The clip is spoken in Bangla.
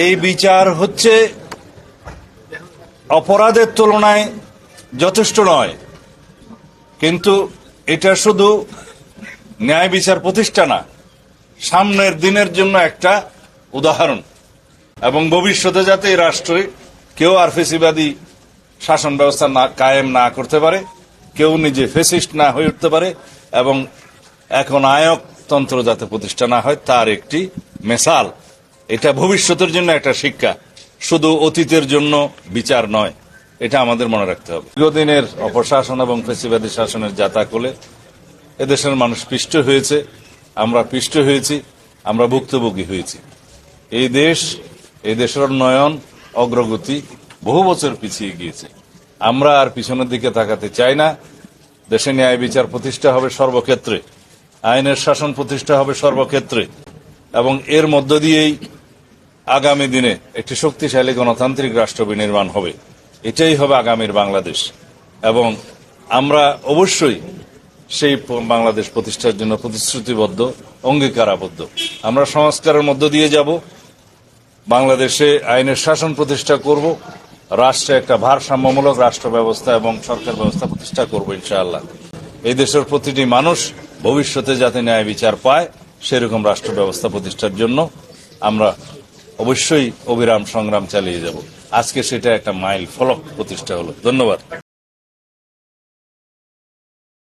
এই বিচার হচ্ছে অপরাধের তুলনায় যথেষ্ট নয়। কিন্তু এটা শুধু ন্যায় বিচার প্রতিষ্ঠা না, সামনের দিনের জন্য একটা উদাহরণ। এবং ভবিষ্যতে যাতে এই রাষ্ট্রে কেউ আর ফেসিবাদী শাসন ব্যবস্থা না, কায়েম না করতে পারে, কেউ নিজে ফেসিস্ট না হয়ে উঠতে পারে, এবং এখন আয়কতন্ত্র যাতে প্রতিষ্ঠা না হয়, তার একটি মেসাল। এটা ভবিষ্যতের জন্য একটা শিক্ষা। শুধু অতীতের জন্য বিচার নয়, এটা আমাদের মনে রাখতে হবে। দীর্ঘদিনের অপশাসন এবং ফেসিবাদী শাসনের জাতাকলে এদেশের মানুষ পিষ্ট হয়েছে, আমরা পিষ্ট হয়েছি, আমরা ভুক্তভোগী হয়েছি। এই দেশ, এই দেশের উন্নয়ন, অগ্রগতি বহু বছর পিছিয়ে গিয়েছে। আমরা আর পিছনের দিকে তাকাতে চাই না। দেশে ন্যায় বিচার প্রতিষ্ঠা হবে সর্বক্ষেত্রে, আইনের শাসন প্রতিষ্ঠা হবে সর্বক্ষেত্রে, এবং এর মধ্য দিয়েই আগামী দিনে একটি শক্তিশালী গণতান্ত্রিক রাষ্ট্র বিনির্মাণ হবে। এটাই হবে আগামীর বাংলাদেশ। এবং আমরা অবশ্যই সেই বাংলাদেশ প্রতিষ্ঠার জন্য প্রতিশ্রুতিবদ্ধ, অঙ্গীকারাবদ্ধ। আমরা সংস্কারের মধ্য দিয়ে যাব। বাংলাদেশে আইনের শাসন প্রতিষ্ঠা করব। রাষ্ট্রে একটা ভারসাম্যমূলক রাষ্ট্র ব্যবস্থা এবং সরকার ব্যবস্থা প্রতিষ্ঠা করব, ইনশাআল্লাহ। এই দেশের প্রতিটি মানুষ ভবিষ্যতে যাতে ন্যায় বিচার পায়, সেরকম রাষ্ট্র ব্যবস্থা প্রতিষ্ঠার জন্য আমরা অবশ্যই অবিরাম সংগ্রাম চালিয়ে যাব। আজকে সেটা একটা মাইল ফলক প্রতিষ্ঠা হলো। ধন্যবাদ।